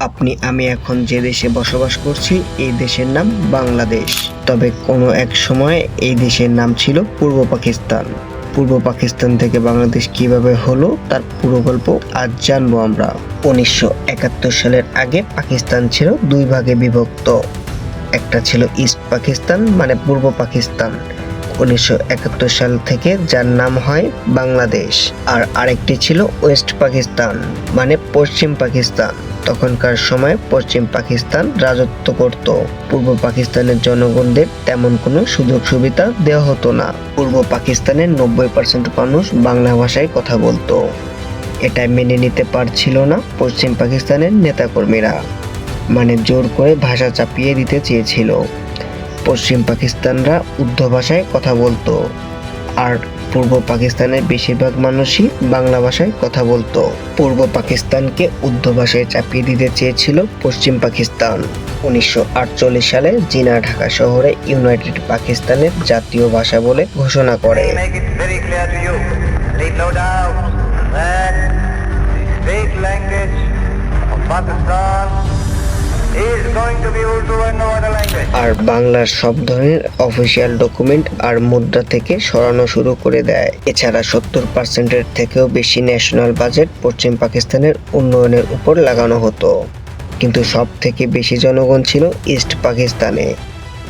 আপনি, আমি এখন যে দেশে বসবাস করছি, এই দেশের নাম বাংলাদেশ। তবে কোনো এক সময় এই দেশের নাম ছিল পূর্ব পাকিস্তান। পূর্ব পাকিস্তান থেকে বাংলাদেশ কীভাবে হলো, তার পুরো গল্প আজ জানব আমরা। উনিশশো একাত্তর সালের আগে পাকিস্তান ছিল দুই ভাগে বিভক্ত। একটা ছিল ইস্ট পাকিস্তান মানে পূর্ব পাকিস্তান। উনিশশো একাত্তর সাল থেকে, যার নাম হয় বাংলাদেশ। আর আরেকটি ছিল ওয়েস্ট পাকিস্তান মানে পশ্চিম পাকিস্তান। তখনকার সময় পশ্চিম পাকিস্তান রাজত্ব করত। পূর্ব পাকিস্তানের জনগণদের তেমন কোনো সুযোগ সুবিধা দেওয়া হতো না। পূর্ব পাকিস্তানের নব্বই পার্সেন্ট মানুষ বাংলা ভাষায় কথা বলতো। এটা মেনে নিতে পারছিল না পশ্চিম পাকিস্তানের নেতাকর্মীরা। মানে জোর করে ভাষা চাপিয়ে দিতে চেয়েছিল। পশ্চিম পাকিস্তানরা উর্দু ভাষায় কথা বলতো। আর পূর্ব পাকিস্তানের বেশিরভাগ মানুষই বাংলা ভাষায় কথা বলতো। পূর্ব পাকিস্তানকে উর্দু ভাষায় চাপিয়ে দিতে চেয়েছিল পশ্চিম পাকিস্তান। উনিশশো আটচল্লিশ সালে জিনা ঢাকা শহরে ইউনাইটেড পাকিস্তানের জাতীয় ভাষা বলে ঘোষণা করে। Pakistan আর বাংলার সব ধরনের অফিসিয়াল ডকুমেন্ট আর মুদ্রা থেকে সরানো শুরু করে দেয়। এছাড়া সত্তর পার্সেন্টের থেকেও বেশি ন্যাশনাল বাজেট পশ্চিম পাকিস্তানের উন্নয়নের উপর লাগানো হতো। কিন্তু সব থেকে বেশি জনগণ ছিল ইস্ট পাকিস্তানে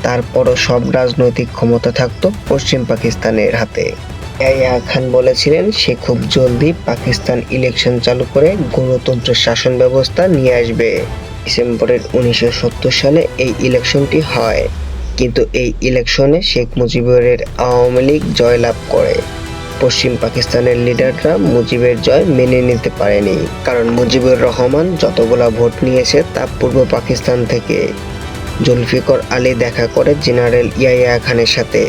তারপরও সব রাজনৈতিক ক্ষমতা থাকতো পশ্চিম পাকিস্তানের হাতে। ইয়াহিয়া খান বলেছিলেন, সে খুব জলদি পাকিস্তান ইলেকশন চালু করে গণতন্ত্রের শাসন ব্যবস্থা নিয়ে আসবে। ডিসেম্বরের উনিশশো সত্তর সালে এই ইলেকশনটি হয়। কিন্তু এই ইলেকশনে শেখ মুজিবুরের আওয়ামী লীগ জয়লাভ করে। পশ্চিম পাকিস্তানের লিডাররা মুজিবের জয় মেনে নিতে পারেনি, কারণ মুজিবুর রহমান যতগুলা ভোট নিয়েছে তা পূর্ব পাকিস্তান থেকে। জুলফিকর আলী দেখা করে জেনারেল ইয়াইয়া খানের সাথে।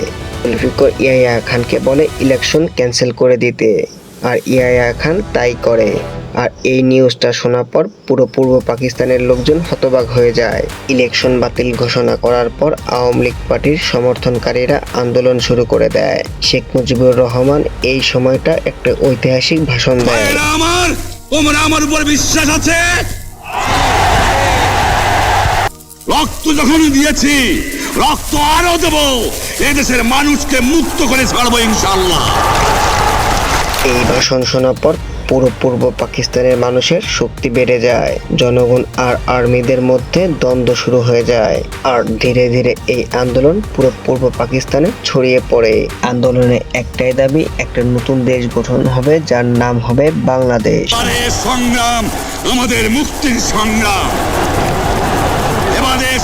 জুলফিকর ইয়াইয়া খানকে বলে, ইলেকশন ক্যান্সেল করে দিতে। আর ইয়াহিয়া খান তাই করে। আর এই নিউজটা শোনার পর পুরো পূর্ব পাকিস্তানের লোকজন হতবাক হয়ে যায়। ইলেকশন বাতিল ঘোষণা করার পর আওয়ামী লীগ পার্টির সমর্থনকারীরা আন্দোলন শুরু করে দেয়। শেখ মুজিবুর রহমান এই সময়টা একটা ঐতিহাসিক ভাষণ দেয়। আমার, তোমরা আমার উপর বিশ্বাস আছে? রক্ত যখন দিয়েছি, রক্ত আরও দেব, এদেশের মানুষকে মুক্ত করে ছাড়বো ইনশাল্লাহ এই ভাষণ শোনার পর পুরো পূর্ব পাকিস্তানের মানুষের শক্তি বেড়ে যায়। জনগণ আর আর্মিদের মধ্যে দ্বন্দ্ব শুরু হয়ে যায়। আর ধীরে ধীরে এই আন্দোলন পুরো পূর্ব পাকিস্তানে ছড়িয়ে পড়ে। আন্দোলনে একটাই দাবি, একটা নতুন দেশ গঠন হবে, যার নাম হবে বাংলাদেশ। সংগ্রাম, আমাদের মুক্তির সংগ্রাম।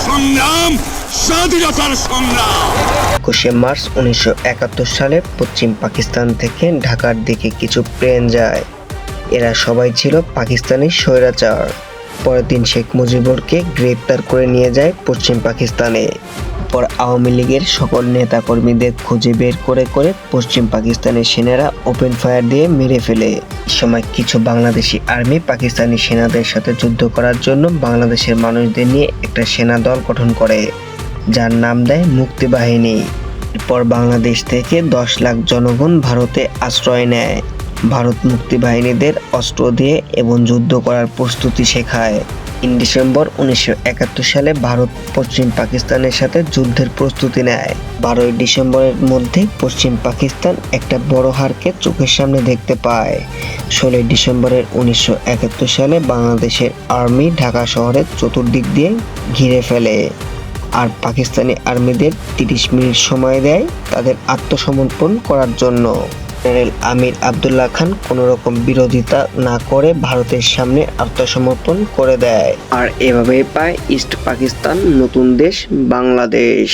সংগ্রাম, স্বাধীনতার সংগ্রাম। একুশে মার্চ উনিশশো একাত্তর সালে পশ্চিম পাকিস্তান থেকে ঢাকার দিকে কিছু প্লেন যায়। এরা সবাই ছিল পাকিস্তানি স্বৈরাচার। পরের দিন শেখ মুজিবুরকে গ্রেপ্তার করে নিয়ে যায় পশ্চিম পাকিস্তানে। পর আওয়ামী লীগের সকল নেতাকর্মীদের খুঁজে বের করে করে পশ্চিম পাকিস্তানের সেনারা ওপেন ফায়ার দিয়ে মেরে ফেলে। সময় কিছু বাংলাদেশি আর্মি পাকিস্তানি সেনাদের সাথে যুদ্ধ করার জন্য বাংলাদেশের মানুষদের নিয়ে একটা সেনা দল গঠন করে। যার নাম দেয় মুক্তিবাহিনী। এরপর বাংলাদেশ থেকে দশ লাখ জনগণ ভারতে আশ্রয় নেয়। ভারত মুক্তি বাহিনীদের অস্ত্র দিয়ে এবং যুদ্ধ করার প্রস্তুতি শেখায়। তিন ডিসেম্বর উনিশশো একাত্তর সালে ভারত পশ্চিম পাকিস্তানের সাথে যুদ্ধের প্রস্তুতি নেয়। বারোই ডিসেম্বরের মধ্যে পশ্চিম পাকিস্তান একটা বড় হারকে চোখের সামনে দেখতে পায়। ষোলোই ডিসেম্বরের উনিশশো একাত্তর সালে বাংলাদেশের আর্মি ঢাকা শহরের চতুর্দিক দিয়ে ঘিরে ফেলে। আর পাকিস্তানি আর্মিদের তিরিশ মিনিট সময় দেয় তাদের আত্মসমর্পণ করার জন্য। জেনারেল আমির আবদুল্লাহ খান কোনো রকম বিরোধিতা না করে ভারতের সামনে আত্মসমর্পণ করে দেয়। আর এভাবেই পায় ইস্ট পাকিস্তান, নতুন দেশ বাংলাদেশ।